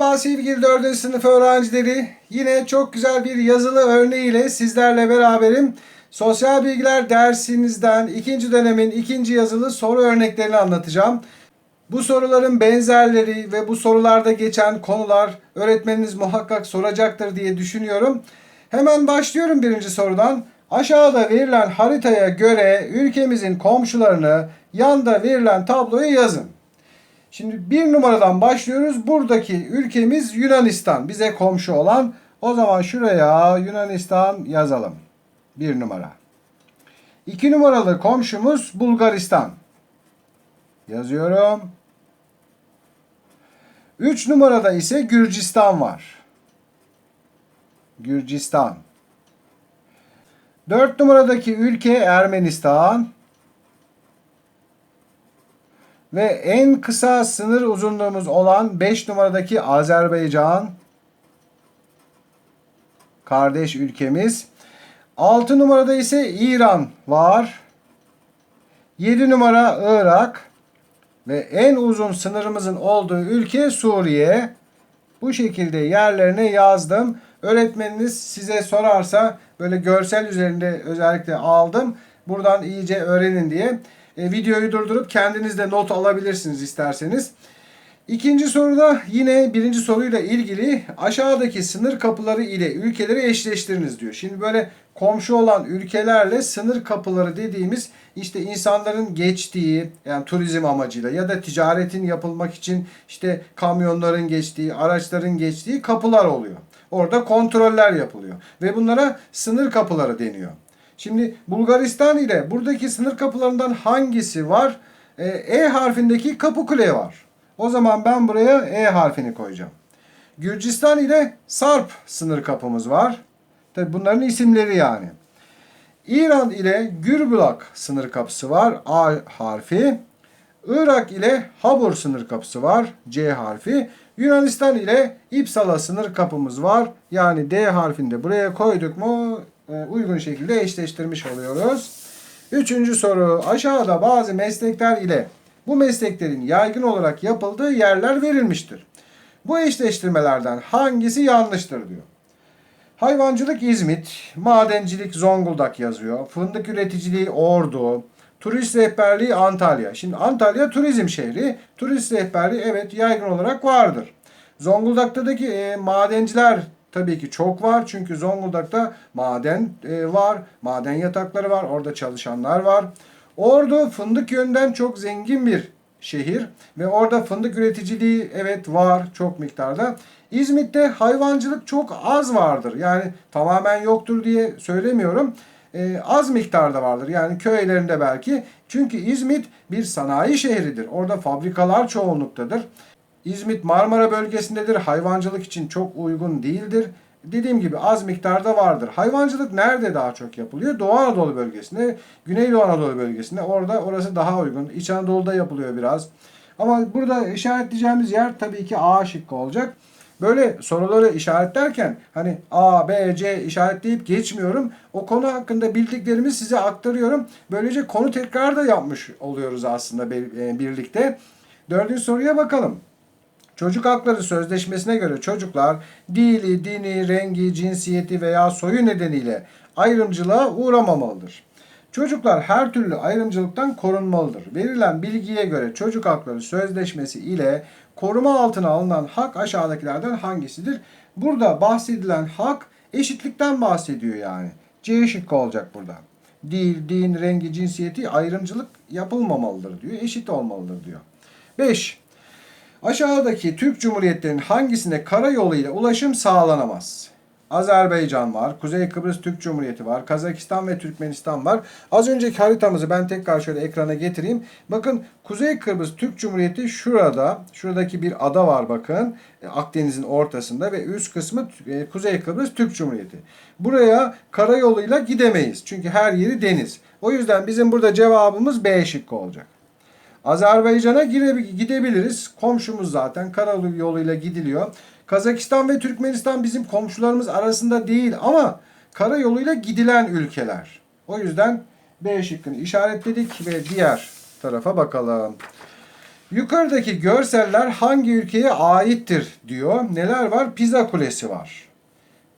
Merhaba sevgili 4. sınıf öğrencileri. Yine çok güzel bir yazılı örneğiyle sizlerle beraberim. Sosyal bilgiler dersinizden ikinci dönemin ikinci yazılı soru örneklerini anlatacağım. Bu soruların benzerleri ve bu sorularda geçen konular öğretmeniniz muhakkak soracaktır diye düşünüyorum. Hemen başlıyorum birinci sorudan. Aşağıda verilen haritaya göre ülkemizin komşularını yanda verilen tabloya yazın. Şimdi bir numaradan başlıyoruz. Buradaki ülkemiz Yunanistan. Bize komşu olan. O zaman şuraya Yunanistan yazalım. Bir numara. İki numaralı komşumuz Bulgaristan. Yazıyorum. Üç numarada ise Gürcistan var. Gürcistan. Dört numaradaki ülke Ermenistan. Ve en kısa sınır uzunluğumuz olan 5 numaradaki Azerbaycan kardeş ülkemiz. 6 numarada ise İran var. 7 numara Irak ve en uzun sınırımızın olduğu ülke Suriye. Bu şekilde yerlerine yazdım. Öğretmeniniz size sorarsa böyle görsel üzerinde özellikle aldım. Buradan iyice öğrenin diye. E, videoyu durdurup kendiniz de not alabilirsiniz isterseniz. İkinci soruda yine birinci soruyla ilgili aşağıdaki sınır kapıları ile ülkeleri eşleştiriniz diyor. Şimdi böyle komşu olan ülkelerle sınır kapıları dediğimiz işte insanların geçtiği yani turizm amacıyla ya da ticaretin yapılmak için işte kamyonların geçtiği, araçların geçtiği kapılar oluyor. Orada kontroller yapılıyor ve bunlara sınır kapıları deniyor. Şimdi Bulgaristan ile buradaki sınır kapılarından hangisi var? Ee, E harfindeki Kapıkule var. O zaman ben buraya E harfini koyacağım. Gürcistan ile Sarp sınır kapımız var. Tabi bunların isimleri yani. İran ile Gürbulak sınır kapısı var. A harfi. Irak ile Habur sınır kapısı var. C harfi. Yunanistan ile İpsala sınır kapımız var. Yani D harfinde buraya koyduk mu e, uygun şekilde eşleştirmiş oluyoruz. Üçüncü soru. Aşağıda bazı meslekler ile bu mesleklerin yaygın olarak yapıldığı yerler verilmiştir. Bu eşleştirmelerden hangisi yanlıştır diyor. Hayvancılık İzmit, madencilik Zonguldak yazıyor. Fındık üreticiliği Ordu, turist rehberliği Antalya. Şimdi Antalya turizm şehri. Turist rehberliği evet yaygın olarak vardır. Zonguldak'taki e, madenciler tabii ki çok var. Çünkü Zonguldak'ta maden e, var. Maden yatakları var. Orada çalışanlar var. Ordu fındık yönden çok zengin bir şehir ve orada fındık üreticiliği evet var çok miktarda. İzmit'te hayvancılık çok az vardır. Yani tamamen yoktur diye söylemiyorum. Ee, az miktarda vardır. Yani köylerinde belki. Çünkü İzmit bir sanayi şehridir. Orada fabrikalar çoğunluktadır. İzmit Marmara bölgesindedir. Hayvancılık için çok uygun değildir. Dediğim gibi az miktarda vardır. Hayvancılık nerede daha çok yapılıyor? Doğu Anadolu bölgesinde, Güneydoğu Anadolu bölgesinde. Orada orası daha uygun. İç Anadolu'da yapılıyor biraz. Ama burada işaretleyeceğimiz yer tabii ki A şıkkı olacak. Böyle soruları işaretlerken hani A, B, C işaretleyip geçmiyorum. O konu hakkında bildiklerimi size aktarıyorum. Böylece konu tekrar da yapmış oluyoruz aslında birlikte. Dördüncü soruya bakalım. Çocuk Hakları Sözleşmesi'ne göre çocuklar dili, dini, rengi, cinsiyeti veya soyu nedeniyle ayrımcılığa uğramamalıdır. Çocuklar her türlü ayrımcılıktan korunmalıdır. Verilen bilgiye göre Çocuk Hakları Sözleşmesi ile koruma altına alınan hak aşağıdakilerden hangisidir? Burada bahsedilen hak eşitlikten bahsediyor yani. C şıkkı olacak burada. Dil, din, rengi, cinsiyeti ayrımcılık yapılmamalıdır diyor. Eşit olmalıdır diyor. 5. Aşağıdaki Türk Cumhuriyetlerinin hangisine karayoluyla ulaşım sağlanamaz? Azerbaycan var, Kuzey Kıbrıs Türk Cumhuriyeti var, Kazakistan ve Türkmenistan var. Az önceki haritamızı ben tekrar şöyle ekrana getireyim. Bakın Kuzey Kıbrıs Türk Cumhuriyeti şurada, şuradaki bir ada var bakın. Akdeniz'in ortasında ve üst kısmı e, Kuzey Kıbrıs Türk Cumhuriyeti. Buraya karayoluyla gidemeyiz. Çünkü her yeri deniz. O yüzden bizim burada cevabımız B şıkkı olacak. Azerbaycan'a gidebiliriz. Komşumuz zaten karalı yoluyla gidiliyor. Kazakistan ve Türkmenistan bizim komşularımız arasında değil ama karayoluyla gidilen ülkeler. O yüzden B şıkkını işaretledik ve diğer tarafa bakalım. Yukarıdaki görseller hangi ülkeye aittir diyor. Neler var? Pizza Kulesi var.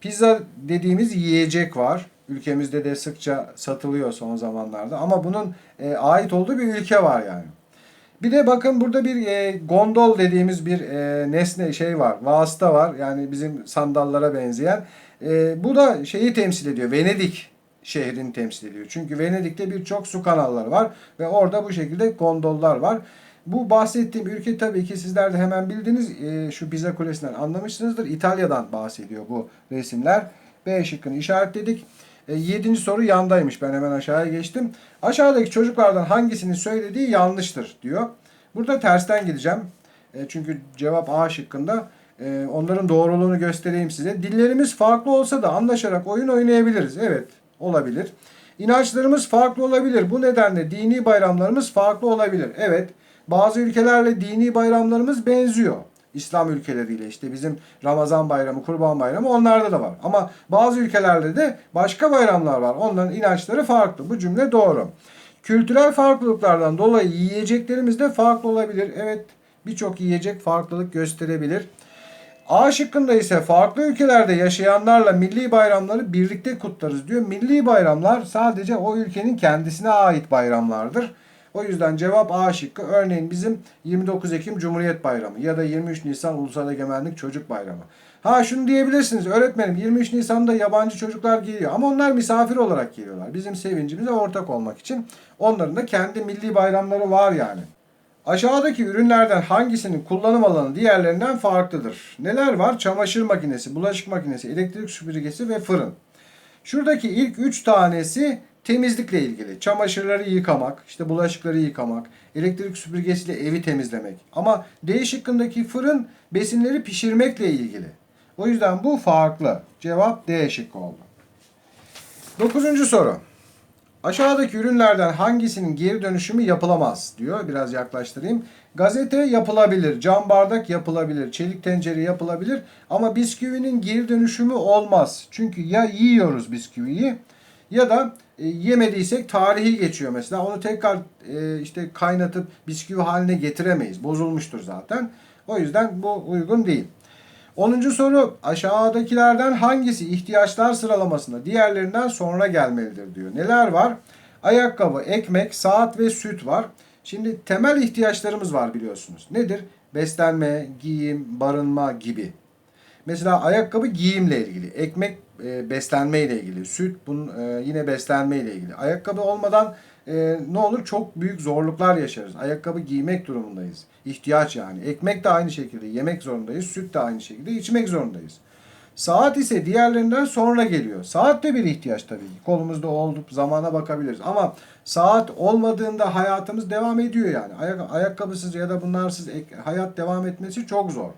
Pizza dediğimiz yiyecek var. Ülkemizde de sıkça satılıyor son zamanlarda. Ama bunun e, ait olduğu bir ülke var yani. Bir de bakın burada bir e, gondol dediğimiz bir e, nesne şey var. Vasıta var. Yani bizim sandallara benzeyen. E, bu da şeyi temsil ediyor. Venedik şehrini temsil ediyor. Çünkü Venedik'te birçok su kanalları var ve orada bu şekilde gondollar var. Bu bahsettiğim ülke tabii ki sizler de hemen bildiniz. E, şu Pisa Kulesi'nden anlamışsınızdır. İtalya'dan bahsediyor bu resimler. B şıkkını işaretledik. E, yedinci soru yandaymış. Ben hemen aşağıya geçtim. Aşağıdaki çocuklardan hangisinin söylediği yanlıştır diyor. Burada tersten gideceğim. E, çünkü cevap A şıkkında. E, onların doğruluğunu göstereyim size. Dillerimiz farklı olsa da anlaşarak oyun oynayabiliriz. Evet olabilir. İnançlarımız farklı olabilir. Bu nedenle dini bayramlarımız farklı olabilir. Evet bazı ülkelerle dini bayramlarımız benziyor. İslam ülkeleriyle işte bizim Ramazan bayramı, Kurban bayramı onlarda da var. Ama bazı ülkelerde de başka bayramlar var. Onların inançları farklı. Bu cümle doğru. Kültürel farklılıklardan dolayı yiyeceklerimiz de farklı olabilir. Evet birçok yiyecek farklılık gösterebilir. A şıkkında ise farklı ülkelerde yaşayanlarla milli bayramları birlikte kutlarız diyor. Milli bayramlar sadece o ülkenin kendisine ait bayramlardır. O yüzden cevap A şıkkı. Örneğin bizim 29 Ekim Cumhuriyet Bayramı ya da 23 Nisan Ulusal Egemenlik Çocuk Bayramı. Ha şunu diyebilirsiniz öğretmenim 23 Nisan'da yabancı çocuklar geliyor ama onlar misafir olarak geliyorlar. Bizim sevincimize ortak olmak için onların da kendi milli bayramları var yani. Aşağıdaki ürünlerden hangisinin kullanım alanı diğerlerinden farklıdır? Neler var? Çamaşır makinesi, bulaşık makinesi, elektrik süpürgesi ve fırın. Şuradaki ilk üç tanesi temizlikle ilgili. Çamaşırları yıkamak, işte bulaşıkları yıkamak, elektrik süpürgesiyle evi temizlemek. Ama D şıkkındaki fırın besinleri pişirmekle ilgili. O yüzden bu farklı. Cevap D şıkkı oldu. Dokuzuncu soru. Aşağıdaki ürünlerden hangisinin geri dönüşümü yapılamaz diyor. Biraz yaklaştırayım. Gazete yapılabilir, cam bardak yapılabilir, çelik tencere yapılabilir ama bisküvinin geri dönüşümü olmaz. Çünkü ya yiyoruz bisküviyi ya da e, yemediysek tarihi geçiyor mesela. Onu tekrar e, işte kaynatıp bisküvi haline getiremeyiz. Bozulmuştur zaten. O yüzden bu uygun değil. 10. soru aşağıdakilerden hangisi ihtiyaçlar sıralamasında diğerlerinden sonra gelmelidir diyor. Neler var? Ayakkabı, ekmek, saat ve süt var. Şimdi temel ihtiyaçlarımız var biliyorsunuz. Nedir? Beslenme, giyim, barınma gibi. Mesela ayakkabı giyimle ilgili, ekmek e, beslenme ile ilgili, süt bunun e, yine beslenme ile ilgili. Ayakkabı olmadan e, ne olur çok büyük zorluklar yaşarız. Ayakkabı giymek durumundayız. İhtiyaç yani. Ekmek de aynı şekilde yemek zorundayız. Süt de aynı şekilde içmek zorundayız. Saat ise diğerlerinden sonra geliyor. Saat de bir ihtiyaç tabii. Kolumuzda olup zamana bakabiliriz. Ama saat olmadığında hayatımız devam ediyor yani. Ayak, ayakkabısız ya da bunlarsız ek- hayat devam etmesi çok zor.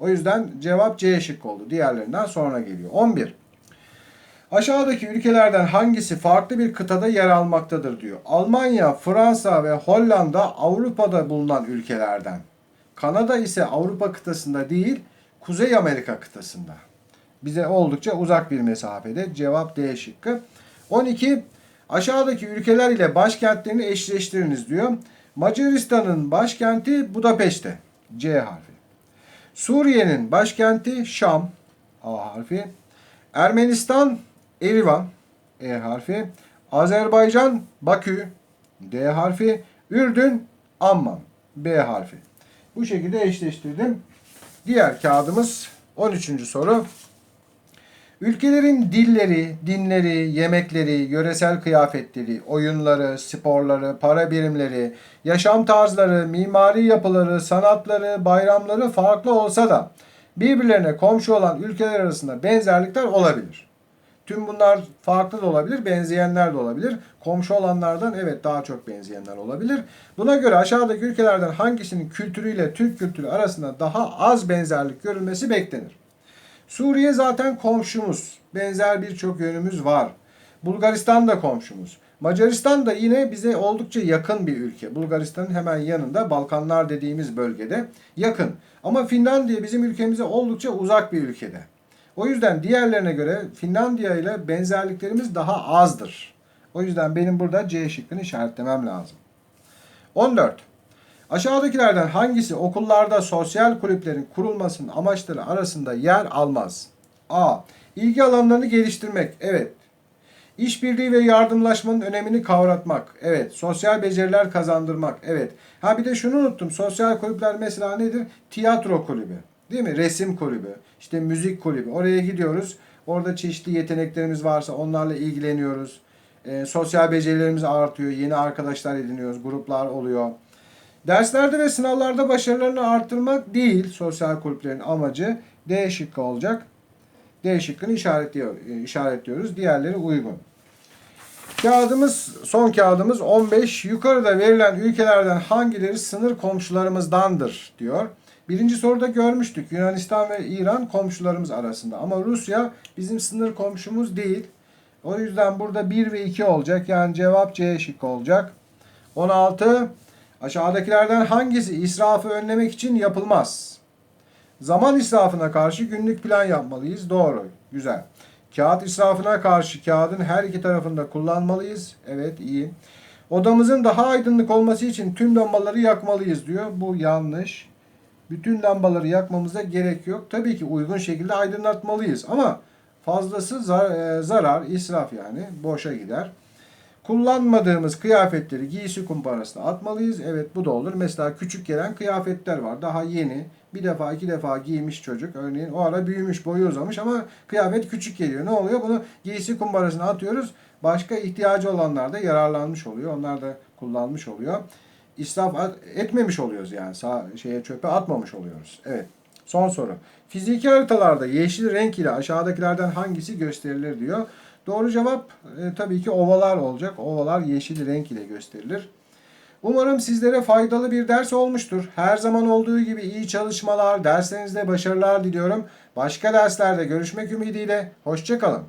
O yüzden cevap C şık oldu. Diğerlerinden sonra geliyor. 11. Aşağıdaki ülkelerden hangisi farklı bir kıtada yer almaktadır diyor. Almanya, Fransa ve Hollanda Avrupa'da bulunan ülkelerden. Kanada ise Avrupa kıtasında değil, Kuzey Amerika kıtasında. Bize oldukça uzak bir mesafede. Cevap D şıkkı. 12. Aşağıdaki ülkeler ile başkentlerini eşleştiriniz diyor. Macaristan'ın başkenti Budapeşte. C harfi. Suriye'nin başkenti Şam. A harfi. Ermenistan Erivan. E harfi. Azerbaycan Bakü. D harfi. Ürdün Amman. B harfi. Bu şekilde eşleştirdim. Diğer kağıdımız 13. soru. Ülkelerin dilleri, dinleri, yemekleri, yöresel kıyafetleri, oyunları, sporları, para birimleri, yaşam tarzları, mimari yapıları, sanatları, bayramları farklı olsa da birbirlerine komşu olan ülkeler arasında benzerlikler olabilir. Tüm bunlar farklı da olabilir, benzeyenler de olabilir. Komşu olanlardan evet daha çok benzeyenler olabilir. Buna göre aşağıdaki ülkelerden hangisinin kültürüyle Türk kültürü arasında daha az benzerlik görülmesi beklenir? Suriye zaten komşumuz. Benzer birçok yönümüz var. Bulgaristan da komşumuz. Macaristan da yine bize oldukça yakın bir ülke. Bulgaristan'ın hemen yanında Balkanlar dediğimiz bölgede yakın. Ama Finlandiya bizim ülkemize oldukça uzak bir ülkede. O yüzden diğerlerine göre Finlandiya ile benzerliklerimiz daha azdır. O yüzden benim burada C şıkkını işaretlemem lazım. 14. Aşağıdakilerden hangisi okullarda sosyal kulüplerin kurulmasının amaçları arasında yer almaz? A. İlgi alanlarını geliştirmek. Evet. İşbirliği ve yardımlaşmanın önemini kavratmak. Evet. Sosyal beceriler kazandırmak. Evet. Ha bir de şunu unuttum. Sosyal kulüpler mesela nedir? Tiyatro kulübü. Değil mi? Resim kulübü. işte müzik kulübü. Oraya gidiyoruz. Orada çeşitli yeteneklerimiz varsa onlarla ilgileniyoruz. Ee, sosyal becerilerimiz artıyor. Yeni arkadaşlar ediniyoruz. Gruplar oluyor. Derslerde ve sınavlarda başarılarını arttırmak değil sosyal kulüplerin amacı. D şıkkı olacak. D şıkkını işaretliyor, işaretliyoruz. Diğerleri uygun. Kağıdımız, son kağıdımız 15. Yukarıda verilen ülkelerden hangileri sınır komşularımızdandır diyor. Birinci soruda görmüştük. Yunanistan ve İran komşularımız arasında. Ama Rusya bizim sınır komşumuz değil. O yüzden burada 1 ve 2 olacak. Yani cevap C şıkkı olacak. 16. Aşağıdakilerden hangisi israfı önlemek için yapılmaz? Zaman israfına karşı günlük plan yapmalıyız. Doğru. Güzel. Kağıt israfına karşı kağıdın her iki tarafında kullanmalıyız. Evet iyi. Odamızın daha aydınlık olması için tüm lambaları yakmalıyız diyor. Bu yanlış. Bütün lambaları yakmamıza gerek yok. Tabii ki uygun şekilde aydınlatmalıyız ama fazlası zar- e, zarar, israf yani boşa gider. Kullanmadığımız kıyafetleri giysi kumbarasına atmalıyız. Evet bu da olur. Mesela küçük gelen kıyafetler var. Daha yeni. Bir defa iki defa giymiş çocuk. Örneğin o ara büyümüş boyu uzamış ama kıyafet küçük geliyor. Ne oluyor? Bunu giysi kumbarasına atıyoruz. Başka ihtiyacı olanlar da yararlanmış oluyor. Onlar da kullanmış oluyor. İsraf etmemiş oluyoruz yani. Sağ, şeye çöpe atmamış oluyoruz. Evet. Son soru. Fiziki haritalarda yeşil renk ile aşağıdakilerden hangisi gösterilir diyor. Doğru cevap e, tabii ki ovalar olacak. Ovalar yeşil renk ile gösterilir. Umarım sizlere faydalı bir ders olmuştur. Her zaman olduğu gibi iyi çalışmalar, derslerinizde başarılar diliyorum. Başka derslerde görüşmek ümidiyle. Hoşçakalın.